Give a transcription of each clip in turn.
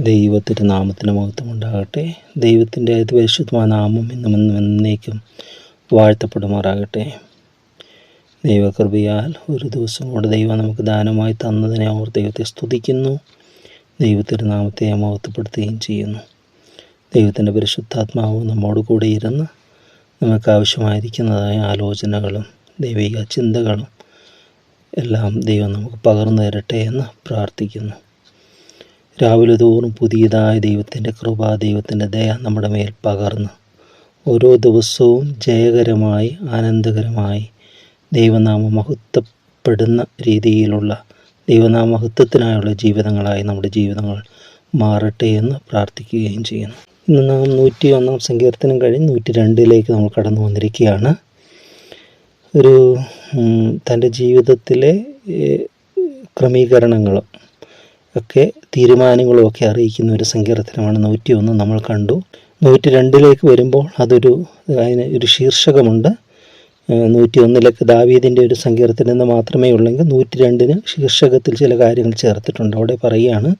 ദൈവത്തിന്റെ നാമത്തിന് മഹത്വം ഉണ്ടാകട്ടെ ദൈവത്തിന്റെ അതിപരിശുദ്ധമായ നാമം എന്നും എന്നേക്കും വാഴ്ത്തപ്പെടുമാറാകട്ടെ. ദൈവകൃപയാൽ ഒരു ദിവസം കൂടെ ദൈവം നമുക്ക് ദാനമായി തന്നതിനെ അവർ ദൈവത്തെ സ്തുതിക്കുന്നു. ദൈവത്തിന്റെ നാമത്തെ മഹത്വപ്പെടുത്തുകയും ചെയ്യുന്നു. ദൈവത്തിന്റെ പരിശുദ്ധാത്മാവ് നമ്മോട് കൂടെ ഇരുന്ന് നമുക്ക് ആവശ്യമായിരിക്കുന്നതായ ആലോചനകളും ദൈവിക ചിന്തകളും എല്ലാം ദൈവം നമുക്ക് പകർന്നു തരട്ടെ എന്ന് പ്രാർത്ഥിക്കുന്നു. രാവിലെ തോറും പുതിയതായ ദൈവത്തിന്റെ കൃപ ദൈവത്തിന്റെ ദയ നമ്മുടെ മേൽ പകർന്ന് ഓരോ ദിവസവും ജയകരമായി ആനന്ദകരമായി ദൈവനാമ മഹത്വപ്പെടുന്ന രീതിയിലുള്ള ദൈവനാമ മഹത്വത്തിനായുള്ള ജീവിതങ്ങളായി നമ്മുടെ ജീവിതങ്ങൾ മാറട്ടെ എന്ന് പ്രാർത്ഥിക്കുകയും ചെയ്യുന്നു. ഇന്ന് നാം നൂറ്റി ഒന്നാം സങ്കീർത്തനം കഴിഞ്ഞ് നൂറ്റി രണ്ടിലേക്ക് നമ്മൾ കടന്നു വന്നിരിക്കുകയാണ്. ഒരു തന്റെ ജീവിതത്തിലെ ക്രമീകരണങ്ങളും ഒക്കെ തീരുമാനങ്ങളും ഒക്കെ അറിയിക്കുന്ന ഒരു സങ്കീർത്തനമാണ് നൂറ്റി ഒന്ന് നമ്മൾ കണ്ടു. നൂറ്റി രണ്ടിലേക്ക് വരുമ്പോൾ അതൊരു അതിന് ഒരു ശീർഷകമുണ്ട്. ഏഹ് നൂറ്റി ഒന്നിലേക്ക് ദാവീദിന്റെ ഒരു സങ്കീർത്തനം എന്ന് മാത്രമേ ഉള്ളെങ്കിൽ നൂറ്റി രണ്ടിന് ശീർഷകത്തിൽ ചില കാര്യങ്ങൾ ചേർത്തിട്ടുണ്ട്. അവിടെ പറയുകയാണ്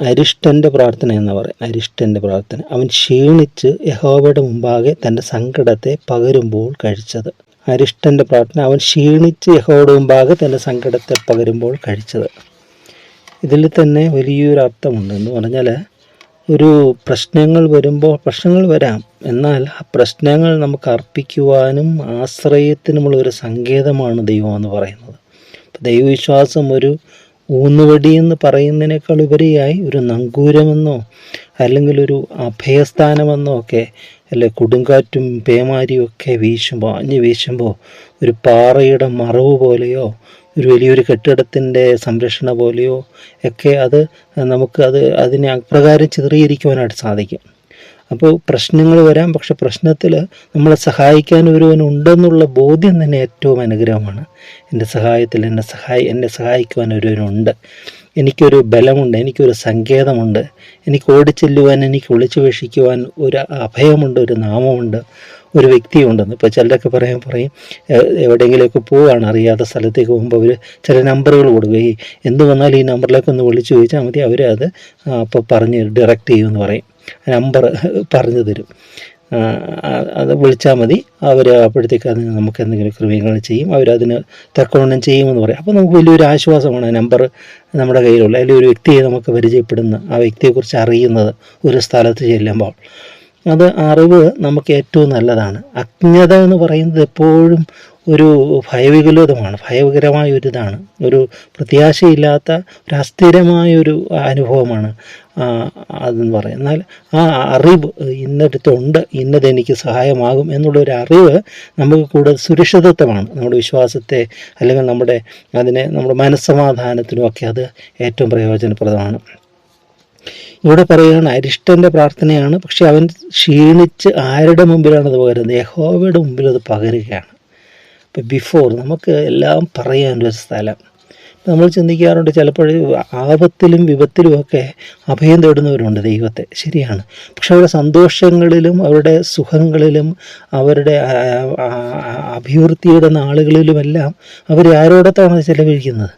അരിഷ്ടന്റെ പ്രാർത്ഥന എന്ന് പറയും. അരിഷ്ടന്റെ പ്രാർത്ഥന. അവൻ ക്ഷീണിച്ച് യഹോബയുടെ മുമ്പാകെ തന്റെ സങ്കടത്തെ പകരുമ്പോൾ കഴിച്ചത്. അരിഷ്ടന്റെ പ്രാർത്ഥന. അവൻ ക്ഷീണിച്ച് യഹോയുടെ മുമ്പാകെ തന്റെ സങ്കടത്തെ പകരുമ്പോൾ കഴിച്ചത്. ഇതിൽ തന്നെ വലിയൊരു അർത്ഥമുണ്ട്. എന്ന് പറഞ്ഞാൽ ഒരു പ്രശ്നങ്ങൾ വരുമ്പോൾ പ്രശ്നങ്ങൾ വരാം. എന്നാൽ ആ പ്രശ്നങ്ങൾ നമുക്ക് അർപ്പിക്കുവാനും ആശ്രയത്തിനുമുള്ള ഒരു സങ്കേതമാണ് ദൈവം എന്ന് പറയുന്നത്. ദൈവവിശ്വാസം ഒരു ഊന്നുവടി എന്ന് പറയുന്നതിനേക്കാൾ ഉപരിയായി ഒരു നങ്കൂരമെന്നോ അല്ലെങ്കിൽ ഒരു അഭയസ്ഥാനമെന്നോ ഒക്കെ അല്ലെ കൊടുങ്കാറ്റും പേമാരിയും ഒക്കെ വീശുമ്പോൾ അഞ്ഞ് വീശുമ്പോൾ ഒരു പാറയുടെ മറവ് പോലെയോ ഒരു വലിയൊരു കെട്ടിടത്തിന്റെ സംരക്ഷണ പോലെയോ ഒക്കെ അത് നമുക്ക് അത് അതിനെ അപ്രകാരം ചിത്രീകരിക്കുവാനായിട്ട് സാധിക്കും. അപ്പോൾ പ്രശ്നങ്ങൾ വരാം. പക്ഷെ പ്രശ്നത്തിൽ നമ്മളെ സഹായിക്കാൻ ഒരുവനുണ്ടെന്നുള്ള ബോധ്യം തന്നെ ഏറ്റവും അനുഗ്രഹമാണ്. എന്റെ സഹായത്തിൽ എന്നെ സഹായി എന്നെ സഹായിക്കുവാൻ ഒരുവനുണ്ട്. എനിക്കൊരു ബലമുണ്ട്. എനിക്കൊരു സങ്കേതമുണ്ട്. എനിക്ക് ഓടിച്ചെല്ലുവാൻ എനിക്ക് ഒളിച്ചു വീക്ഷിക്കുവാൻ ഒരു അഭയമുണ്ട് ഒരു നാമമുണ്ട്. ഒരു വ്യക്തിയുണ്ടെന്ന്. ഇപ്പോൾ ചിലരൊക്കെ പറയാൻ പറയും "എ- എവിടെയെങ്കിലുമൊക്കെ പോവുകയാണ് അറിയാത്ത സ്ഥലത്തേക്ക് പോകുമ്പോൾ അവർ ചില നമ്പറുകൾ കൊടുക്കുകയും എന്ത് വന്നാലും ഈ നമ്പറിലേക്ക് ഒന്ന് വിളിച്ചു ചോദിച്ചാൽ മതി അവർ അത് അപ്പോൾ പറഞ്ഞ് ഡയറക്റ്റ് ചെയ്യുമെന്ന് പറയും. നമ്പർ പറഞ്ഞു തരും. അത് വിളിച്ചാൽ മതി. അവർ അപ്പോഴത്തേക്ക് അതിന് നമുക്ക് എന്തെങ്കിലും ക്രമീകരണം ചെയ്യും. അവരതിന് തക്കവണ്ണം ചെയ്യുമെന്ന് പറയും. അപ്പോൾ നമുക്ക് വലിയൊരു ആശ്വാസമാണ് ആ നമ്പർ നമ്മുടെ കയ്യിലുള്ള. അല്ലെങ്കിൽ ഒരു വ്യക്തിയെ നമുക്ക് പരിചയപ്പെടുന്ന ആ വ്യക്തിയെക്കുറിച്ച് അറിയുന്നത് ഒരു സ്ഥലത്ത് ചെല്ലുമ്പോൾ. അത് അറിവ് നമുക്ക് ഏറ്റവും നല്ലതാണ്. അജ്ഞത എന്ന് പറയുന്നത് എപ്പോഴും ഒരു ഭയവികലോതമാണ് ഭയകരമായ ഒരു ഇതാണ്. ഒരു പ്രത്യാശയില്ലാത്ത ഒരു അസ്ഥിരമായ ഒരു അനുഭവമാണ് അതെന്ന് പറയും എന്നാൽ ആ അറിവ് ഇന്നടുത്തുണ്ട് ഇന്നത് എനിക്ക് സഹായമാകും എന്നുള്ള ഒരു അറിവ് നമുക്ക് കൂടുതൽ സുരക്ഷിതത്വമാണ്. നമ്മുടെ വിശ്വാസത്തെ അല്ലെങ്കിൽ നമ്മുടെ അതിനെ നമ്മുടെ മനസ്സമാധാനത്തിനും ഒക്കെ അത് ഏറ്റവും പ്രയോജനപ്രദമാണ്. ഇവിടെ പറയുകയാണ് അരിഷ്ടന്റെ പ്രാർത്ഥനയാണ് പക്ഷെ അവൻ ക്ഷീണിച്ച് ആരുടെ മുമ്പിലാണ് അത് പകരുന്നത്? യഹോവയുടെ മുമ്പിൽ അത് പകരുകയാണ്. ഇപ്പം ബിഫോർ നമുക്ക് എല്ലാം പറയാനൊരു സ്ഥലം. നമ്മൾ ചിന്തിക്കാറുണ്ട് ചിലപ്പോൾ ആപത്തിലും വിപത്തിലും ഒക്കെ അഭയം തേടുന്നവരുണ്ട് ദൈവത്തെ. ശരിയാണ്. പക്ഷെ അവരുടെ സന്തോഷങ്ങളിലും അവരുടെ സുഖങ്ങളിലും അവരുടെ അഭിവൃദ്ധിയുടെ നാളുകളിലുമെല്ലാം അവർ ആരോടത്താണ് ചെലവഴിക്കുന്നത്?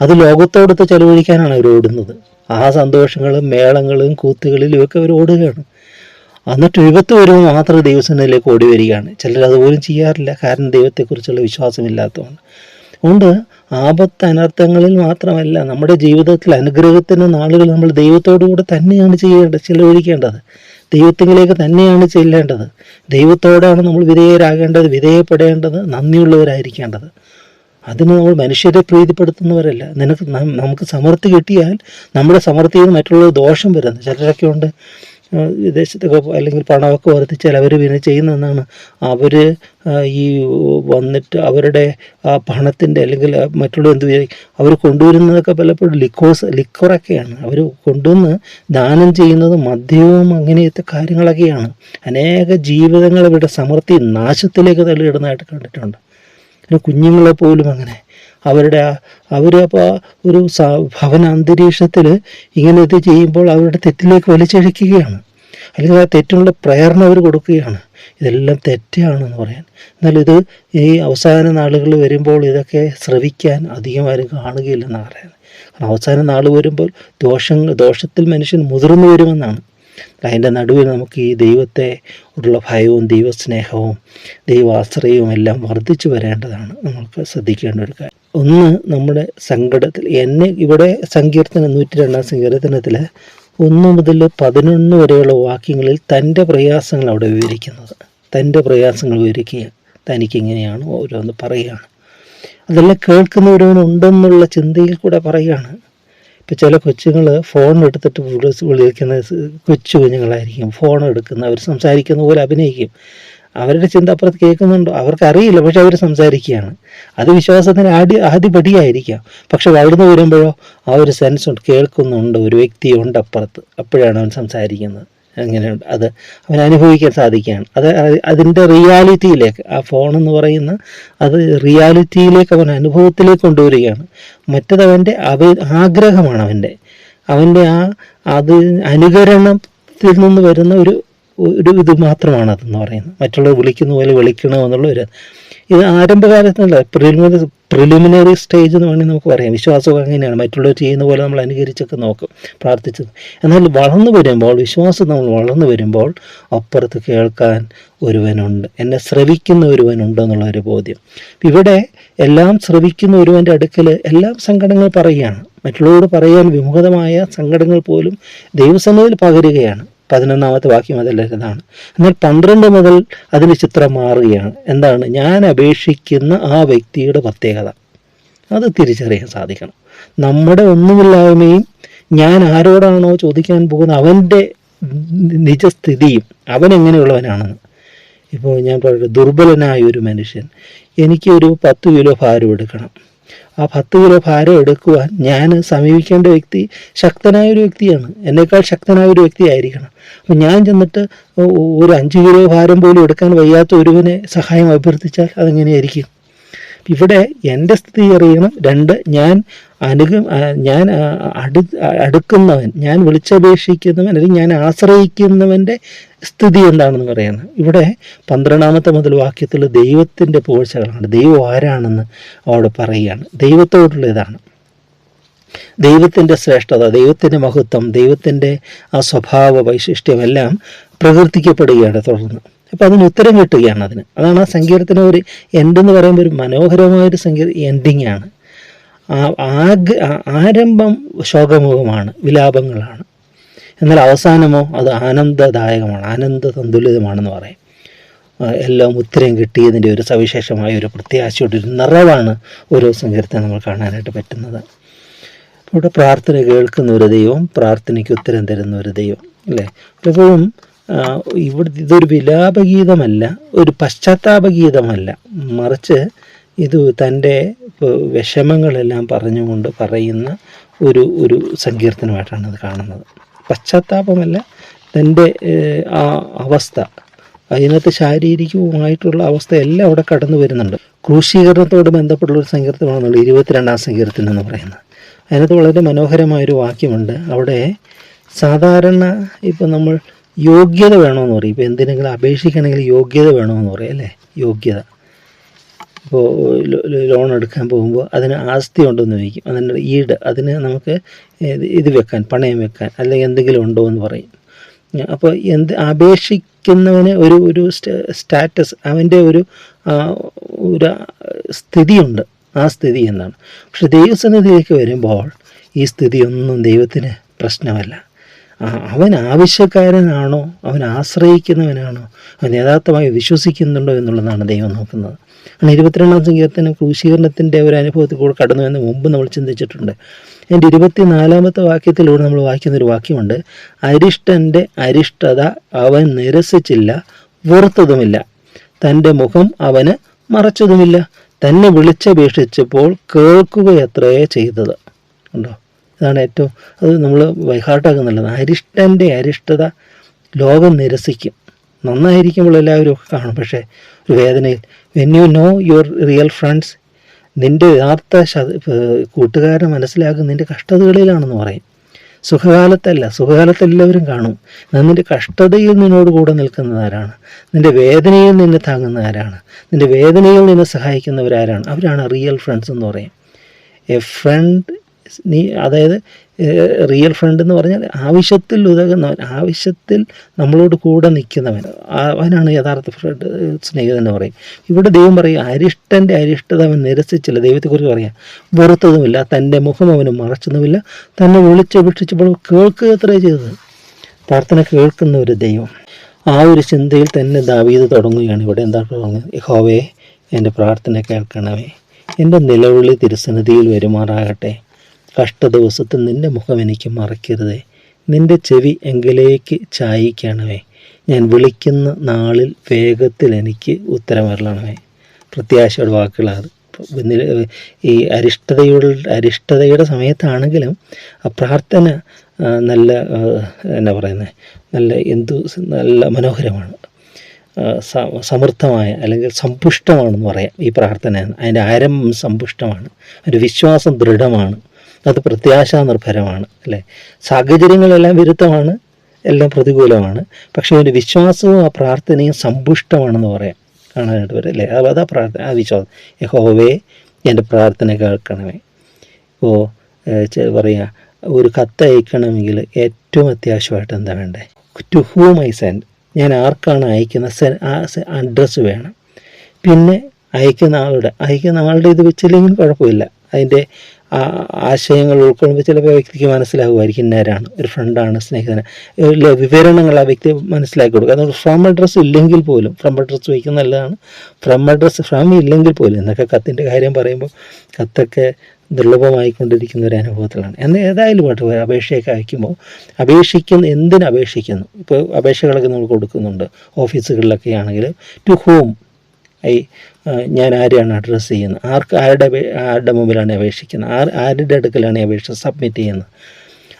അത് ലോകത്തോടൊത്ത് ചെലവഴിക്കാനാണ് അവർ ഓടുന്നത്. ആ സന്തോഷങ്ങളും മേളങ്ങളും കൂത്തുകളിലും ഒക്കെ അവർ ഓടുകയാണ്. എന്നിട്ട് വിപത്ത് വരുമ്പോൾ മാത്രം ദൈവസേനയിലേക്ക് ഓടി വരികയാണ്. ചിലർ അതുപോലും ചെയ്യാറില്ല. കാരണം ദൈവത്തെക്കുറിച്ചുള്ള വിശ്വാസമില്ലാത്തതുകൊണ്ട്. അതുകൊണ്ട് ആപത്ത് അനർത്ഥങ്ങളിൽ മാത്രമല്ല നമ്മുടെ ജീവിതത്തിൽ അനുഗ്രഹത്തിന്റെ നാളുകൾ നമ്മൾ ദൈവത്തോടു കൂടെ തന്നെയാണ് ചെയ്യേണ്ടത് ചിലവഴിക്കേണ്ടത്. ദൈവത്തിലേക്ക് തന്നെയാണ് ചെല്ലേണ്ടത്. ദൈവത്തോടാണ് നമ്മൾ വിധേയരാകേണ്ടത് വിധേയപ്പെടേണ്ടത് നന്ദിയുള്ളവരായിരിക്കേണ്ടത്. അതിന് നമ്മൾ മനുഷ്യരെ പ്രീതിപ്പെടുത്തുന്നവരല്ല. നിനക്ക് നമുക്ക് സമൃദ്ധി കിട്ടിയാൽ നമ്മുടെ നിന്ന് മറ്റുള്ള ദോഷം വരുന്നത്. ചിലരൊക്കെ ഉണ്ട് വിദേശത്തൊക്കെ അല്ലെങ്കിൽ പണമൊക്കെ വർദ്ധിച്ചാൽ അവർ പിന്നെ ചെയ്യുന്നതെന്നാണ്. അവർ ഈ വന്നിട്ട് അവരുടെ ആ പണത്തിന്റെ അല്ലെങ്കിൽ മറ്റുള്ള എന്ത് അവർ കൊണ്ടുവരുന്നതൊക്കെ പലപ്പോഴും ലിക്കോസ് ലിക്കറൊക്കെയാണ്. അവർ കൊണ്ടുവന്ന് ദാനം ചെയ്യുന്നത് മദ്യവും അങ്ങനെയത്തെ കാര്യങ്ങളൊക്കെയാണ്. അനേക ജീവിതങ്ങൾ ഇവിടെ സമൃദ്ധി നാശത്തിലേക്ക് തള്ളിയിടുന്നതായിട്ട് കണ്ടിട്ടുണ്ട്. പിന്നെ കുഞ്ഞുങ്ങളെ പോലും അങ്ങനെ. അവരുടെ അവർ അപ്പോൾ ഒരു ഭവന അന്തരീക്ഷത്തിൽ ഇങ്ങനെ ഇത് ചെയ്യുമ്പോൾ അവരുടെ തെറ്റിലേക്ക് വലിച്ചഴിക്കുകയാണ്. അല്ലെങ്കിൽ ആ തെറ്റിനുള്ള പ്രേരണ അവർ കൊടുക്കുകയാണ്. ഇതെല്ലാം തെറ്റാണെന്ന് പറയാൻ. എന്നാൽ ഇത് ഈ അവസാന നാളുകൾ വരുമ്പോൾ ഇതൊക്കെ ശ്രവിക്കാൻ അധികം ആരും കാണുകയില്ലെന്നാണ് പറയുന്നത്. കാരണം അവസാന നാൾ വരുമ്പോൾ ദോഷങ്ങൾ ദോഷത്തിൽ മനുഷ്യൻ മുതിർന്നു വരുമെന്നാണ്. അതിന്റെ നടുവിൽ നമുക്ക് ഈ ദൈവത്തെ ഉള്ള ഭയവും ദൈവസ്നേഹവും ദൈവാശ്രയവും എല്ലാം വർദ്ധിച്ചു വരേണ്ടതാണ്. നമ്മൾക്ക് ശ്രദ്ധിക്കേണ്ട ഒരു കാര്യം. ഒന്ന് നമ്മുടെ സങ്കടത്തിൽ എന്നെ ഇവിടെ സങ്കീർത്തനം നൂറ്റി രണ്ടാം സങ്കീർത്തനത്തിൽ ഒന്ന് മുതൽ പതിനൊന്ന് വരെയുള്ള വാക്യങ്ങളിൽ തന്റെ പ്രയാസങ്ങൾ അവിടെ വിവരിക്കുന്നത്. തന്റെ പ്രയാസങ്ങൾ വിവരിക്കുക തനിക്കിങ്ങനെയാണ് ഓരോന്ന് പറയുകയാണ്. അതെല്ലാം കേൾക്കുന്നവരോനുണ്ടെന്നുള്ള ചിന്തയിൽ കൂടെ പറയുകയാണ്. ഇപ്പം ചില കൊച്ചുങ്ങൾ ഫോൺ എടുത്തിട്ട് വിളിക്കുന്ന കൊച്ചു കുഞ്ഞുങ്ങളായിരിക്കും. ഫോൺ എടുക്കുന്ന അവർ സംസാരിക്കുന്ന പോലെ അഭിനയിക്കും. അവരുടെ ചിന്ത അപ്പുറത്ത് കേൾക്കുന്നുണ്ടോ? അവർക്കറിയില്ല പക്ഷെ അവർ സംസാരിക്കുകയാണ്. അത് വിശ്വാസത്തിന് ആദ്യ ആദ്യപടിയായിരിക്കാം. പക്ഷെ വളർന്നു വരുമ്പോഴോ ആ ഒരു സെൻസ് കേൾക്കുന്നുണ്ട് ഒരു വ്യക്തിയുണ്ട് അപ്പുറത്ത്. അപ്പോഴാണ് അവൻ സംസാരിക്കുന്നത്. അങ്ങനെയുണ്ട്. അത് അവൻ അനുഭവിക്കാൻ സാധിക്കുകയാണ്. അത് അതിന്റെ റിയാലിറ്റിയിലേക്ക് ആ ഫോൺ എന്ന് പറയുന്ന അത് റിയാലിറ്റിയിലേക്ക് അവൻ അനുഭവത്തിലേക്ക് കൊണ്ടുവരികയാണ്. മറ്റത് അവന്റെ അവ ആഗ്രഹമാണ് അവന്റെ. അവന്റെ ആ അത് അനുകരണത്തിൽ നിന്ന് വരുന്ന ഒരു ഒരു ഇത് മാത്രമാണ് അതെന്ന് പറയുന്നത്. മറ്റുള്ളവർ വിളിക്കുന്ന പോലെ വിളിക്കണമെന്നുള്ള ഒരു ഇത് ആരംഭകാലത്തുള്ള പ്രിലിമിനറി പ്രിലിമിനറി സ്റ്റേജ് എന്ന് വേണമെങ്കിൽ നമുക്ക് പറയാം. വിശ്വാസം അങ്ങനെയാണ്. മറ്റുള്ളവർ ചെയ്യുന്ന പോലെ നമ്മൾ അനുകരിച്ചൊക്കെ നോക്കും പ്രാർത്ഥിച്ചത്. എന്നാൽ വളർന്നു വരുമ്പോൾ വിശ്വാസം നമ്മൾ വളർന്നു വരുമ്പോൾ അപ്പുറത്ത് കേൾക്കാൻ ഒരുവനുണ്ട്. എന്നെ ശ്രവിക്കുന്ന ഒരുവനുണ്ട് എന്നുള്ള ഒരു ബോധ്യം. ഇവിടെ എല്ലാം ശ്രവിക്കുന്ന ഒരുവന്റെ അടുക്കൽ എല്ലാം സങ്കടങ്ങൾ പറയുകയാണ്. മറ്റുള്ളവരോട് പറയാൻ വിമുഖതമായ സങ്കടങ്ങൾ പോലും ദൈവസന്നിധിയിൽ പകരുകയാണ്. പതിനൊന്നാമത്തെ വാക്യം അതെല്ലാം ഇതാണ് എന്നാൽ പന്ത്രണ്ട് മുതൽ അതിന് ചിത്രം മാറുകയാണ്. എന്താണ്? ഞാൻ അപേക്ഷിക്കുന്ന ആ വ്യക്തിയുടെ പ്രത്യേകത. അത് തിരിച്ചറിയാൻ സാധിക്കണം. നമ്മുടെ ഒന്നുമില്ലായ്മയും ഞാൻ ആരോടാണോ ചോദിക്കാൻ പോകുന്ന അവന്റെ നിജസ്ഥിതിയും അവൻ എങ്ങനെയുള്ളവനാണെന്ന്. ഇപ്പോൾ ഞാൻ പറയട്ടെ ദുർബലനായ ഒരു മനുഷ്യൻ. എനിക്കൊരു പത്ത് കിലോ ഭാരം എടുക്കണം ആ പത്ത് കിലോ ഭാരം എടുക്കുവാൻ ഞാൻ സമീപിക്കേണ്ട വ്യക്തി ശക്തനായ ഒരു വ്യക്തിയാണ്. എന്നേക്കാൾ ശക്തനായ ഒരു വ്യക്തി ആയിരിക്കണം അപ്പം ഞാൻ ചെന്നിട്ട് ഒരു അഞ്ച് കിലോ ഭാരം പോലും എടുക്കാൻ വയ്യാത്ത ഒരുവനെ സഹായം അഭ്യർത്ഥിച്ചാൽ അതെങ്ങനെയായിരിക്കും? ഇവിടെ എന്റെ സ്ഥിതി അറിയണം. രണ്ട് ഞാൻ അനുഗ ഞാൻ അടു അടുക്കുന്നവൻ ഞാൻ വിളിച്ചപേക്ഷിക്കുന്നവൻ അല്ലെങ്കിൽ ഞാൻ ആശ്രയിക്കുന്നവന്റെ സ്ഥിതി എന്താണെന്ന് പറയുന്നത് ഇവിടെ പന്ത്രണ്ടാമത്തെ മുതൽ വാക്യത്തിൽ ദൈവത്തിന്റെ പോഴ്ചകളാണ്. ദൈവം ആരാണെന്ന് അവിടെ പറയുകയാണ്. ദൈവത്തോടുള്ള ഇതാണ്. ദൈവത്തിന്റെ ശ്രേഷ്ഠത ദൈവത്തിന്റെ മഹത്വം ദൈവത്തിന്റെ ആ സ്വഭാവ വൈശിഷ്ട്യമെല്ലാം പ്രകീർത്തിക്കപ്പെടുകയാണ് തുടർന്ന്. അപ്പോൾ അതിന് ഉത്തരം കിട്ടുകയാണ് അതിന്. അതാണ് ആ സങ്കീർത്തന ഒരു എൻഡ് എന്ന് പറയുമ്പോൾ ഒരു മനോഹരമായൊരു സങ്കീർ എൻഡിങ് ആണ്. ആഗ് ആരംഭം ശോകമുഖമാണ് വിലാപങ്ങളാണ്. എന്നാൽ അവസാനമോ അത് ആനന്ദദായകമാണ് ആനന്ദ സന്തുലിതമാണെന്ന് പറയും എല്ലാം ഉത്തരം കിട്ടിയതിന്റെ ഒരു സവിശേഷമായ ഒരു പ്രത്യാശയുടെ ഒരു നിറവാണ് ഓരോ സങ്കീർത്തനം നമ്മൾ കാണാനായിട്ട് പറ്റുന്നത്. ഇവിടെ പ്രാർത്ഥന കേൾക്കുന്ന ഒരു ദൈവം പ്രാർത്ഥനയ്ക്ക് ഉത്തരം തരുന്ന ഒരു ദൈവം അല്ലേ? പലപ്പോഴും ഇവിടെ ഇതൊരു വിലാപഗീതമല്ല ഒരു പശ്ചാത്താപഗീതമല്ല. മറിച്ച് ഇത് തന്റെ വിഷമങ്ങളെല്ലാം പറഞ്ഞുകൊണ്ട് പറയുന്ന ഒരു ഒരു സങ്കീർത്തനമായിട്ടാണ് അത് കാണുന്നത്. പശ്ചാത്താപമല്ല തന്റെ ആ അവസ്ഥ അതിനകത്ത് ശാരീരികവുമായിട്ടുള്ള അവസ്ഥ എല്ലാം അവിടെ കടന്നു വരുന്നുണ്ട് ക്രൂശീകരണത്തോട് ബന്ധപ്പെട്ടുള്ള ഒരു സങ്കീർത്തനമാണെന്നുള്ള ഇരുപത്തിരണ്ടാം സങ്കീർത്തനം എന്ന് പറയുന്നത്. അതിനകത്ത് വളരെ മനോഹരമായൊരു വാക്യമുണ്ട്. അവിടെ സാധാരണ ഇപ്പം നമ്മൾ യോഗ്യത വേണമെന്ന് പറയും. ഇപ്പോൾ എന്തിനെങ്കിലും അപേക്ഷിക്കണമെങ്കിൽ യോഗ്യത വേണമെന്ന് പറയും അല്ലേ? യോഗ്യത. ഇപ്പോൾ ലോൺ എടുക്കാൻ പോകുമ്പോൾ അതിന് ആസ്തി ഉണ്ടെന്ന് ചോദിക്കും. അതിന് ഈട് അതിന് നമുക്ക് ഇത് വെക്കാൻ പണയം വെക്കാൻ അല്ലെങ്കിൽ എന്തെങ്കിലും ഉണ്ടോ എന്ന് പറയും. അപ്പോൾ എന്ത് അപേക്ഷിക്കുന്നവന് ഒരു ഒരു സ്റ്റാറ്റസ് അവന്റെ ഒരു ഒരു സ്ഥിതിയുണ്ട്. ആ സ്ഥിതി എന്നാണ്. പക്ഷെ ദൈവസന്നിധിയിലേക്ക് വരുമ്പോൾ ഈ സ്ഥിതിയൊന്നും ദൈവത്തിന് പ്രശ്നമല്ല. അവൻ ആവശ്യക്കാരനാണോ? അവൻ ആശ്രയിക്കുന്നവനാണോ? അവൻ യഥാർത്ഥമായി വിശ്വസിക്കുന്നുണ്ടോ എന്നുള്ളതാണ് ദൈവം നോക്കുന്നത്. അങ്ങനെ ഇരുപത്തിരണ്ടാം സംഗീതത്തിന് ക്രൂശീകരണത്തിന്റെ ഒരു അനുഭവത്തിൽ കൂടെ കടന്നു എന്ന് മുമ്പ് നമ്മൾ ചിന്തിച്ചിട്ടുണ്ട്. എന്റെ ഇരുപത്തിനാലാമത്തെ വാക്യത്തിലൂടെ നമ്മൾ വായിക്കുന്ന ഒരു വാക്യമുണ്ട്. അരിഷ്ടന്റെ അരിഷ്ടത അവൻ നിരസിച്ചില്ല വെറുത്തതുമില്ല. തന്റെ മുഖം അവന് മറച്ചതുമില്ല. തന്നെ വിളിച്ചപേക്ഷിച്ചപ്പോൾ കേൾക്കുകയത്രേ ചെയ്തത്. ഉണ്ടോ ഇതാണ് ഏറ്റവും അത് നമ്മൾ വൈഹാട്ടാക്കുന്നുള്ളത് അരിഷ്ടന്റെ അരിഷ്ടത ലോകം നിരസിക്കും. നന്നായിരിക്കുമ്പോൾ എല്ലാവരും ഒക്കെ കാണും. പക്ഷേ ഒരു വേദനയിൽ when you know your real friends നിന്റെ യഥാർത്ഥ കൂട്ടുകാരെ മനസ്സിലാക്കുന്ന നിന്റെ കഷ്ടതകളിലാണെന്ന് പറയും. സുഖകാലത്തല്ല സുഖകാലത്ത് എല്ലാവരും കാണും നിന്റെ കഷ്ടതയിൽ നിന്നോട് കൂടെ നിൽക്കുന്നത് നിന്റെ വേദനയിൽ നിന്നെ താങ്ങുന്ന ആരാണ്? നിന്റെ വേദനയിൽ നിന്നെ സഹായിക്കുന്നവരാരാണ്? അവരാണ് റിയൽ ഫ്രണ്ട്സ് എന്ന് പറയും. എ ഫ്രണ്ട് നീ അതായത് റിയൽ ഫ്രണ്ട് എന്ന് പറഞ്ഞാൽ ആവശ്യത്തിൽ ഉതകുന്നവൻ ആവശ്യത്തിൽ നമ്മളോട് കൂടെ നിൽക്കുന്നവൻ. അവനാണ് യഥാർത്ഥ ഫ്രണ്ട് സ്നേഹിതൻ എന്ന് പറയും. ഇവിടെ ദൈവം പറയും അരിഷ്ടന്റെ അരിഷ്ടത അവൻ നിരസിച്ചില്ല. ദൈവത്തെക്കുറിച്ച് പറയാം വെറുത്തതുമില്ല തന്റെ മുഖം അവന് മറച്ചതുമില്ല. തന്നെ വിളിച്ചപേക്ഷിച്ചപ്പോൾ കേൾക്കുക അത്രേ ചെയ്തത്. പ്രാർത്ഥന കേൾക്കുന്ന ഒരു ദൈവം. ആ ഒരു ചിന്തയിൽ തന്നെ ദാവീത് തുടങ്ങുകയാണ്. ഇവിടെ എന്താ തുടങ്ങുന്നത് ഹോവേ എന്റെ പ്രാർത്ഥന കേൾക്കണമേ. എന്റെ നിലവിളി തിരുസന്നിധിയിൽ വരുമാറാകട്ടെ. കഷ്ടദിവസത്തിൽ നിന്റെ മുഖം എനിക്ക് മറക്കരുതേ. നിന്റെ ചെവി എങ്കിലേക്ക് ചായിക്കണമേ. ഞാൻ വിളിക്കുന്ന നാളിൽ വേഗത്തിൽ എനിക്ക് ഉത്തരമരളണമേ. പ്രത്യാശയുടെ വാക്കുകളാണ് ഈ അരിഷ്ടതയുടെ അരിഷ്ടതയുടെ സമയത്താണെങ്കിലും ആ പ്രാർത്ഥന നല്ല എന്നാ പറയുന്നത് നല്ല എന്തു നല്ല മനോഹരമാണ്. സമൃദ്ധമായ അല്ലെങ്കിൽ സമ്പുഷ്ടമാണെന്ന് പറയാം ഈ പ്രാർത്ഥന അതിന്റെ ആരം സമ്പുഷ്ടമാണ്. ഒരു വിശ്വാസം ദൃഢമാണ്. അത് പ്രത്യാശാ നിർഭരമാണ് അല്ലേ? സാഹചര്യങ്ങളെല്ലാം വിരുദ്ധമാണ് എല്ലാം പ്രതികൂലമാണ്. പക്ഷേ ഒരു വിശ്വാസവും ആ പ്രാർത്ഥനയും സമ്പുഷ്ടമാണെന്ന് പറയാം. കാണാനായിട്ട് വരും അല്ലേ? അത് അതാ പ്രാർത്ഥന ആ വിശ്വാസം. യഹോവേ എന്റെ പ്രാർത്ഥന കേൾക്കണമേ. ഓ പറയുക ഒരു കത്ത് അയക്കണമെങ്കിൽ ഏറ്റവും അത്യാവശ്യമായിട്ട് എന്താ വേണ്ടേ? ടു ഹൂം ഐ സെൻഡ് ഞാൻ ആർക്കാണ് അയക്കുന്ന സെൻ ആ അഡ്രസ്സ് വേണം. പിന്നെ അയക്കുന്ന ആളുടെ അയക്കുന്ന ആളുടെ ഇത് വെച്ചില്ലെങ്കിൽ കുഴപ്പമില്ല. അതിന്റെ ആ ആശയങ്ങൾ ഉൾക്കൊള്ളുമ്പോൾ ചിലപ്പോൾ വ്യക്തിക്ക് മനസ്സിലാകുമായിരിക്കും നേരാണ് ഒരു ഫ്രണ്ടാണ് സ്നേഹിതന് വിവരണങ്ങൾ ആ വ്യക്തി മനസ്സിലാക്കി കൊടുക്കുക അതുകൊണ്ട് ഫ്രം അഡ്രസ്സ് ഇല്ലെങ്കിൽ പോലും ഫ്രം അഡ്രസ്സ് വയ്ക്കുന്ന നല്ലതാണ്. ഫ്രം അഡ്രസ്സ് ഫ്രം ഇല്ലെങ്കിൽ പോലും എന്നൊക്കെ കത്തിന്റെ കാര്യം പറയുമ്പോൾ കത്തൊക്കെ ദുർലഭമായിക്കൊണ്ടിരിക്കുന്ന ഒരു അനുഭവത്തിലാണ്. എന്നാൽ ഏതായാലും പോട്ടെ അപേക്ഷയൊക്കെ അയക്കുമ്പോൾ അപേക്ഷിക്കുന്ന എന്തിന് അപേക്ഷിക്കുന്നു? ഇപ്പോൾ അപേക്ഷകളൊക്കെ നമ്മൾ കൊടുക്കുന്നുണ്ട്. ഓഫീസുകളിലൊക്കെ ആണെങ്കിൽ ടു ഹോം ഐ ഞാൻ ആരെയാണ് അഡ്രസ്സ് ചെയ്യുന്നത്? ആർക്ക് ആരുടെ ആരുടെ മുമ്പിലാണ് അപേക്ഷിക്കുന്നത്? ആർ ആരുടെ അടുക്കലാണ് അപേക്ഷ സബ്മിറ്റ് ചെയ്യുന്നത്?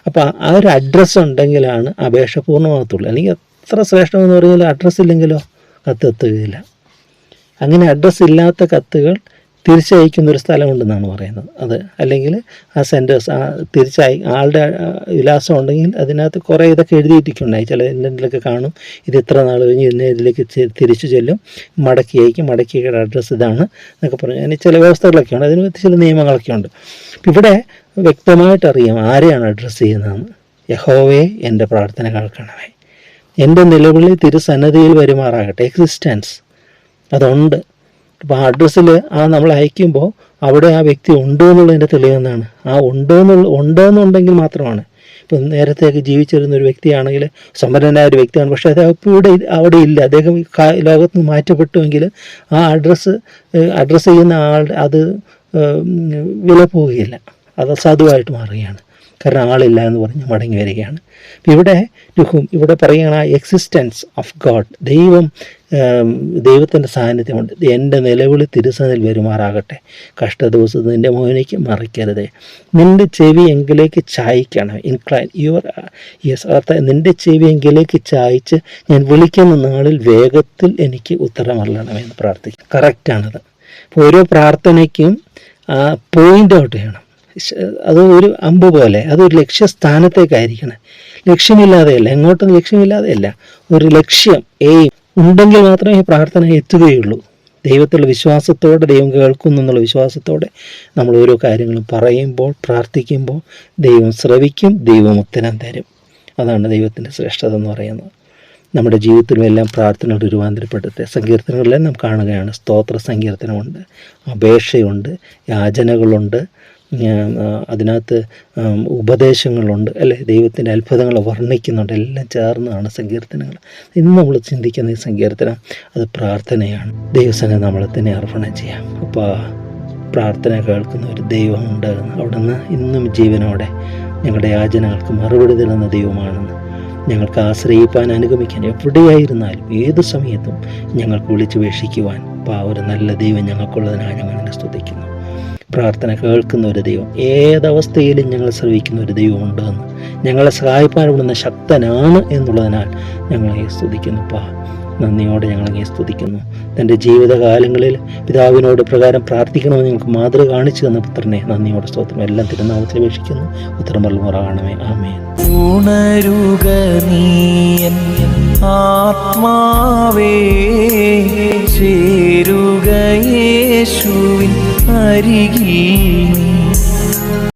അപ്പോൾ ആ ഒരു അഡ്രസ്സ് ഉണ്ടെങ്കിലാണ് അപേക്ഷ പൂർണമാകത്തുള്ളൂ. അല്ലെങ്കിൽ എത്ര ശ്രേഷ്ഠമെന്ന് പറഞ്ഞാൽ അഡ്രസ്സ് ഇല്ലെങ്കിലോ കത്ത് എത്തുകയില്ല അങ്ങനെ അഡ്രസ്സ് ഇല്ലാത്ത കത്തുകൾ തിരിച്ചയക്കുന്ന ഒരു സ്ഥലമുണ്ടെന്നാണ് പറയുന്നത്. അത് അല്ലെങ്കിൽ ആ സെന്റേഴ്സ് ആ തിരിച്ചയ ആളുടെ വിലാസം ഉണ്ടെങ്കിൽ അതിനകത്ത് കുറേ ഇതൊക്കെ എഴുതിയിട്ടിട്ടുണ്ടായി. ചില എന്തെങ്കിലുമൊക്കെ കാണും ഇത് ഇത്ര നാൾ കഴിഞ്ഞ് ഇന്ന ഇതിലേക്ക് തിരിച്ചു ചെല്ലും മടക്കി അയക്കും മടക്കിയുടെ അഡ്രസ്സ് ഇതാണ് എന്നൊക്കെ പറഞ്ഞു. അതിന് ചില വ്യവസ്ഥകളൊക്കെ ഉണ്ട് അതിന് ചില നിയമങ്ങളൊക്കെ ഉണ്ട്. ഇവിടെ വ്യക്തമായിട്ട് അറിയാം ആരെയാണ് അഡ്രസ്സ് ചെയ്യുന്നതെന്ന്. യഹോവേ എന്റെ പ്രാർത്ഥന കേൾക്കണമേ. എന്റെ നിലവിളി തിരുസന്നതിയിൽ വരുമാറാകട്ടെ. എക്സിസ്റ്റൻസ് അതുണ്ട്. അപ്പോൾ അഡ്രസ്സിൽ ആ നമ്മൾ അയക്കുമ്പോൾ അവിടെ ആ വ്യക്തി ഉണ്ട് എന്നുള്ളതിന്റെ തെളിവെന്നാണ് ആ ഉണ്ട് എന്നുള്ള ഉണ്ട് എന്നുണ്ടെങ്കിൽ മാത്രമാണ്. ഇപ്പം നേരത്തെയൊക്കെ ജീവിച്ചിരുന്ന ഒരു വ്യക്തിയാണെങ്കിൽ സമ്പന്നനായ ഒരു വ്യക്തിയാണ്. പക്ഷേ അത് ഇപ്പോൾ ഇവിടെ അവിടെ ഇല്ല. അദ്ദേഹം ലോകത്ത് നിന്ന് മാറ്റപ്പെട്ടുവെങ്കിൽ ആ അഡ്രസ്സ് അഡ്രസ്സ് ചെയ്യുന്ന ആളുടെ അത് വില പോവുകയില്ല. അത് അസാധുവായിട്ട് മാറുകയാണ്. കാരണം ആളില്ല എന്ന് പറഞ്ഞ് മടങ്ങി വരികയാണ്. ഇവിടെ ഇവിടെ പറയുകയാണ് ആ എക്സിസ്റ്റൻസ് ഓഫ് ഗോഡ് ദൈവം ദൈവത്തിന്റെ സാന്നിധ്യമുണ്ട്. എന്റെ നിലവിളി തിരുസനിൽ വരുമാറാകട്ടെ. കഷ്ടദിവസത്തിൽ നിന്റെ മോനിക്ക് മറിക്കരുതേ. നിന്റെ ചെവി എങ്കിലേക്ക് ചായ്ക്കണം ഇൻക്ലൈൻ യുവർ യെസ് അർത്ഥ നിന്റെ ചെവി എങ്കിലേക്ക് ചായ്ച്ച് ഞാൻ വിളിക്കുന്ന നാളിൽ വേഗത്തിൽ എനിക്ക് ഉത്തരമല്ലണമെന്ന് പ്രാർത്ഥിക്കും. കറക്റ്റാണത് ഓരോ പ്രാർത്ഥനയ്ക്കും പോയിന്റ് ഔട്ട് ചെയ്യണം. അത് ഒരു അമ്പ് പോലെ. അതൊരു ലക്ഷ്യസ്ഥാനത്തേക്കായിരിക്കണം. ലക്ഷ്യമില്ലാതെയല്ല. എങ്ങോട്ടും ലക്ഷ്യമില്ലാതെയല്ല. ഒരു ലക്ഷ്യം എയിം ഉണ്ടെങ്കിൽ മാത്രമേ ഈ പ്രാർത്ഥന എത്തുകയുള്ളൂ. ദൈവത്തിലുള്ള വിശ്വാസത്തോടെ ദൈവം കേൾക്കുന്നു എന്നുള്ള വിശ്വാസത്തോടെ നമ്മൾ ഓരോ കാര്യങ്ങളും പറയുമ്പോൾ പ്രാർത്ഥിക്കുമ്പോൾ ദൈവം ശ്രവിക്കും ദൈവം ഉത്തരം തരും. അതാണ് ദൈവത്തിന്റെ ശ്രേഷ്ഠത എന്ന് പറയുന്നത്. നമ്മുടെ ജീവിതത്തിലും എല്ലാം പ്രാർത്ഥനകൾ രൂപാന്തരപ്പെടുತ್ತೆ സങ്കീർത്തനങ്ങളിലെല്ലാം നാം കാണുകയാണ്. സ്തോത്ര സങ്കീർത്തനമുണ്ട് അപേക്ഷയുണ്ട് യാചനകളുണ്ട് അതിനകത്ത് ഉപദേശങ്ങളുണ്ട് അല്ലേ? ദൈവത്തിന്റെ അത്ഭുതങ്ങൾ വർണിക്കുന്നുണ്ട് എല്ലാം ചേർന്നതാണ് സങ്കീർത്തനങ്ങൾ. ഇന്ന് നമ്മൾ ചിന്തിക്കുന്ന ഈ സങ്കീർത്തനം അത് പ്രാർത്ഥനയാണ്. ദൈവസനെ നമ്മൾ തന്നെ അർപ്പണം ചെയ്യാം. അപ്പോൾ പ്രാർത്ഥന കേൾക്കുന്ന ഒരു ദൈവമുണ്ട് അവിടുന്ന് ഇന്നും ജീവനോടെ ഞങ്ങളുടെ യാചനകൾക്ക് മറുപടി തരുന്ന ദൈവമാണെന്ന് ഞങ്ങൾക്ക് ആശ്രയിപ്പാൻ അനുഗമിക്കാൻ എവിടെയായിരുന്നാലും ഏത് സമയത്തും ഞങ്ങൾക്ക് വിളിച്ചുപേക്ഷിക്കുവാൻ അപ്പോൾ ആ ഒരു നല്ല ദൈവം ഞങ്ങൾക്കുള്ളതിനായി ഞങ്ങൾ നിന്നെ സ്തുതിക്കുന്നു. പ്രാർത്ഥന കേൾക്കുന്ന ഒരു ദൈവം. ഏതവസ്ഥയിലും ഞങ്ങൾ ശ്രവിക്കുന്ന ഒരു ദൈവമുണ്ടെന്ന് ഞങ്ങളെ സഹായിപ്പാൻ ഇവിടുന്ന് ശക്തനാണ് എന്നുള്ളതിനാൽ ഞങ്ങളെ സ്തുതിക്കുന്നു പാ നന്ദിയോടെ ഞങ്ങളെ സ്തുതിക്കുന്നു. തന്റെ ജീവിതകാലങ്ങളിൽ പിതാവിനോട് പ്രകാരം പ്രാർത്ഥിക്കണമെന്ന് ഞങ്ങൾക്ക് മാതൃക കാണിച്ചു തന്ന പുത്രനെ നന്ദിയോടെ സ്തോത്രം. എല്ലാം തിരുനാമത്തിൽ അപേക്ഷിക്കുന്നു. ഉത്തരം പറയണമേ ആമേ ആത്മാവേ ചേരുക യേശുവിൻ അരികിൽ